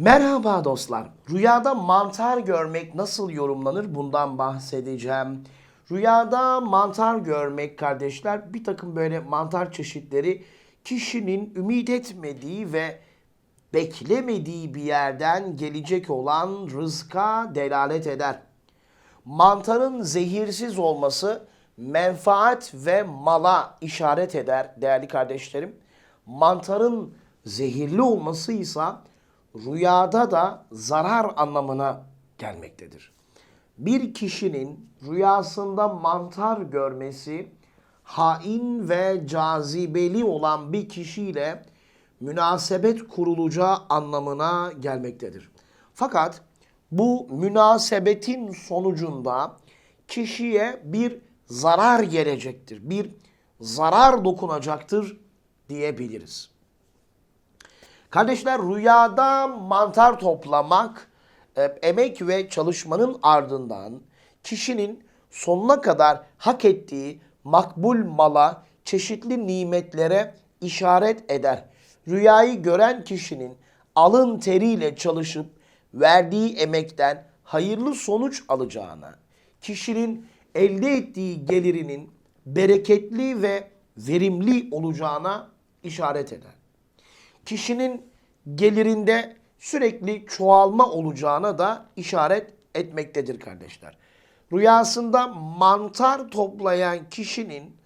Merhaba dostlar. Rüyada mantar görmek nasıl yorumlanır bundan bahsedeceğim. Rüyada mantar görmek kardeşler bir takım böyle mantar çeşitleri kişinin ümit etmediği ve beklemediği bir yerden gelecek olan rızka delalet eder. Mantarın zehirsiz olması menfaat ve mala işaret eder değerli kardeşlerim. Mantarın zehirli olması ise rüyada da zarar anlamına gelmektedir. Bir kişinin rüyasında mantar görmesi hain ve cazibeli olan bir kişiyle münasebet kurulacağı anlamına gelmektedir. Fakat bu münasebetin sonucunda kişiye bir zarar gelecektir. Bir zarar dokunacaktır diyebiliriz. Kardeşler rüyada mantar toplamak e, emek ve çalışmanın ardından kişinin sonuna kadar hak ettiği makbul mala, çeşitli nimetlere işaret eder. Rüyayı gören kişinin alın teriyle çalışıp verdiği emekten hayırlı sonuç alacağına, kişinin elde ettiği gelirinin bereketli ve verimli olacağına işaret eder kişinin gelirinde sürekli çoğalma olacağına da işaret etmektedir kardeşler. Rüyasında mantar toplayan kişinin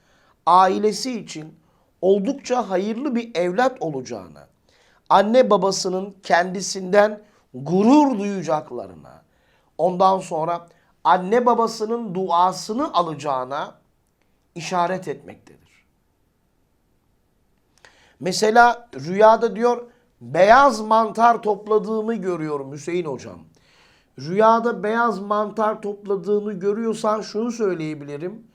ailesi için oldukça hayırlı bir evlat olacağına, anne babasının kendisinden gurur duyacaklarına, ondan sonra anne babasının duasını alacağına işaret etmektedir. Mesela rüyada diyor beyaz mantar topladığımı görüyorum Hüseyin hocam. Rüyada beyaz mantar topladığını görüyorsan şunu söyleyebilirim.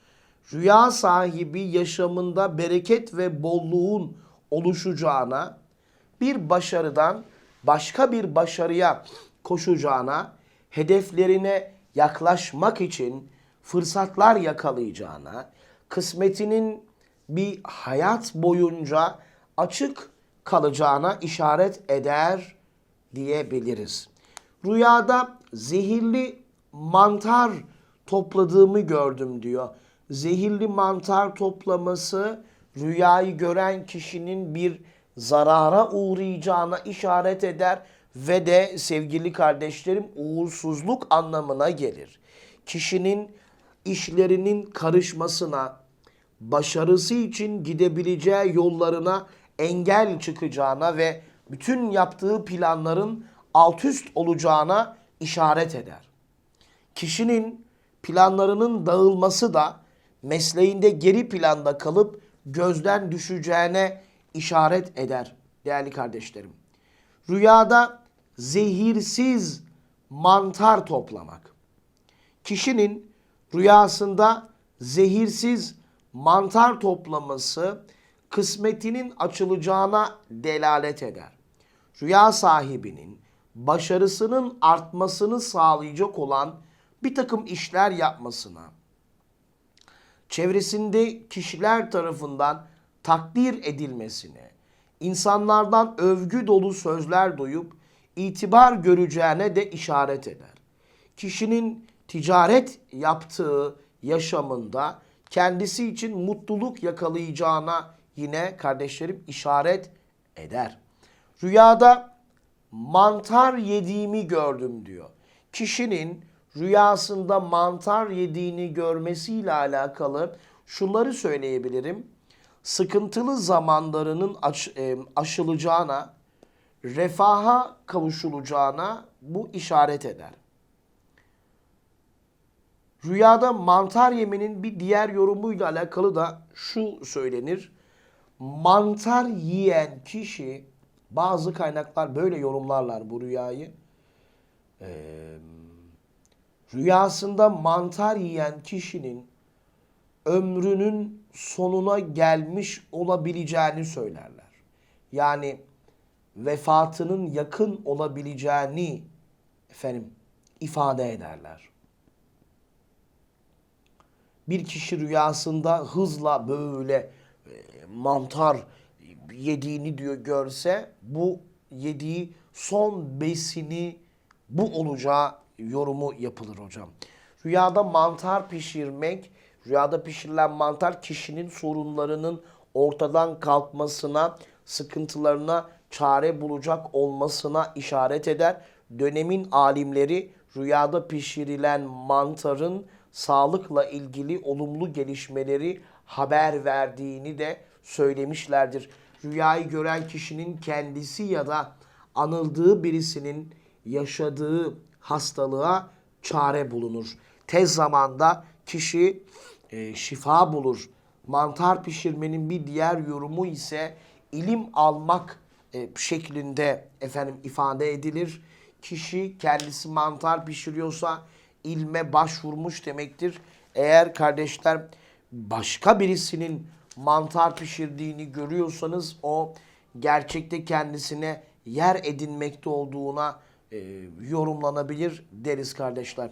Rüya sahibi yaşamında bereket ve bolluğun oluşacağına, bir başarıdan başka bir başarıya koşacağına, hedeflerine yaklaşmak için fırsatlar yakalayacağına, kısmetinin bir hayat boyunca açık kalacağına işaret eder diyebiliriz. Rüyada zehirli mantar topladığımı gördüm diyor. Zehirli mantar toplaması rüyayı gören kişinin bir zarara uğrayacağına işaret eder ve de sevgili kardeşlerim uğursuzluk anlamına gelir. Kişinin işlerinin karışmasına, başarısı için gidebileceği yollarına engel çıkacağına ve bütün yaptığı planların alt üst olacağına işaret eder. Kişinin planlarının dağılması da mesleğinde geri planda kalıp gözden düşeceğine işaret eder değerli kardeşlerim. Rüyada zehirsiz mantar toplamak. Kişinin rüyasında zehirsiz mantar toplaması kısmetinin açılacağına delalet eder. Rüya sahibinin başarısının artmasını sağlayacak olan bir takım işler yapmasına, çevresinde kişiler tarafından takdir edilmesine, insanlardan övgü dolu sözler duyup itibar göreceğine de işaret eder. Kişinin ticaret yaptığı yaşamında kendisi için mutluluk yakalayacağına yine kardeşlerim işaret eder. Rüyada mantar yediğimi gördüm diyor. Kişinin rüyasında mantar yediğini görmesiyle alakalı şunları söyleyebilirim. Sıkıntılı zamanlarının aş, e, aşılacağına, refaha kavuşulacağına bu işaret eder. Rüyada mantar yemenin bir diğer yorumuyla alakalı da şu söylenir. Mantar yiyen kişi bazı kaynaklar böyle yorumlarlar bu rüyayı. Ee, rüyasında mantar yiyen kişinin ömrünün sonuna gelmiş olabileceğini söylerler. Yani vefatının yakın olabileceğini efendim ifade ederler bir kişi rüyasında hızla böyle mantar yediğini diyor görse bu yediği son besini bu olacağı yorumu yapılır hocam. Rüyada mantar pişirmek, rüyada pişirilen mantar kişinin sorunlarının ortadan kalkmasına, sıkıntılarına çare bulacak olmasına işaret eder. Dönemin alimleri rüyada pişirilen mantarın sağlıkla ilgili olumlu gelişmeleri haber verdiğini de söylemişlerdir. Rüyayı gören kişinin kendisi ya da anıldığı birisinin yaşadığı hastalığa çare bulunur. Tez zamanda kişi e, şifa bulur. Mantar pişirmenin bir diğer yorumu ise ilim almak e, şeklinde efendim ifade edilir. Kişi kendisi mantar pişiriyorsa ilme başvurmuş demektir. Eğer kardeşler başka birisinin mantar pişirdiğini görüyorsanız o gerçekte kendisine yer edinmekte olduğuna e, yorumlanabilir deriz kardeşler.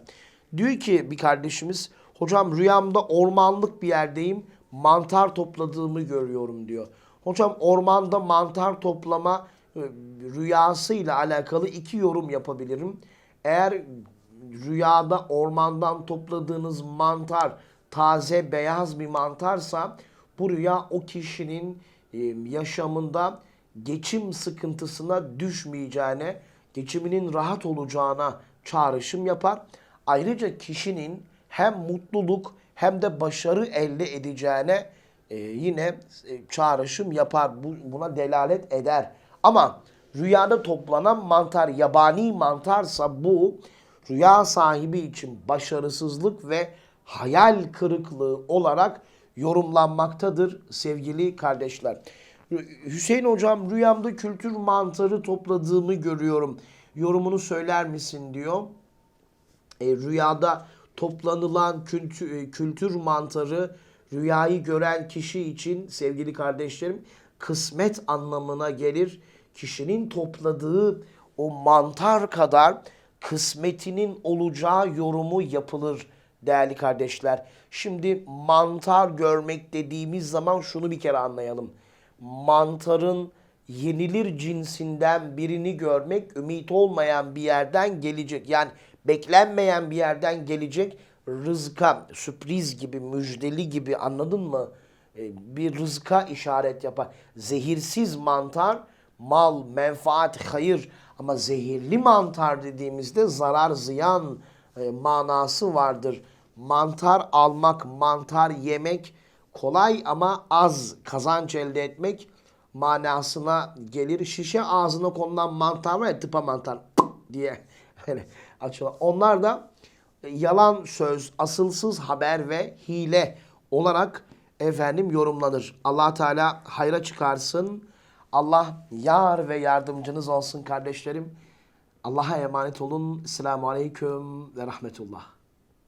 Diyor ki bir kardeşimiz hocam rüyamda ormanlık bir yerdeyim mantar topladığımı görüyorum diyor. Hocam ormanda mantar toplama e, rüyasıyla alakalı iki yorum yapabilirim. Eğer rüyada ormandan topladığınız mantar taze beyaz bir mantarsa bu rüya o kişinin e, yaşamında geçim sıkıntısına düşmeyeceğine, geçiminin rahat olacağına çağrışım yapar. Ayrıca kişinin hem mutluluk hem de başarı elde edeceğine e, yine e, çağrışım yapar. Bu, buna delalet eder. Ama rüyada toplanan mantar yabani mantarsa bu rüya sahibi için başarısızlık ve hayal kırıklığı olarak yorumlanmaktadır sevgili kardeşler. Hüseyin hocam rüyamda kültür mantarı topladığımı görüyorum. Yorumunu söyler misin diyor. E, rüyada toplanılan kültür, e, kültür mantarı rüyayı gören kişi için sevgili kardeşlerim kısmet anlamına gelir. Kişinin topladığı o mantar kadar kısmetinin olacağı yorumu yapılır değerli kardeşler. Şimdi mantar görmek dediğimiz zaman şunu bir kere anlayalım. Mantarın yenilir cinsinden birini görmek ümit olmayan bir yerden gelecek. Yani beklenmeyen bir yerden gelecek rızka, sürpriz gibi, müjdeli gibi anladın mı? E, Bir rızka işaret yapar. Zehirsiz mantar mal, menfaat, hayır ama zehirli mantar dediğimizde zarar, ziyan e, manası vardır. Mantar almak, mantar yemek kolay ama az kazanç elde etmek manasına gelir. Şişe ağzına konulan mantar var ya tıpa mantar diye böyle açıyorlar. Onlar da yalan söz, asılsız haber ve hile olarak efendim yorumlanır. Allah Teala hayra çıkarsın. Allah yar ve yardımcınız olsun kardeşlerim. Allah'a emanet olun. Selamun Aleyküm ve Rahmetullah.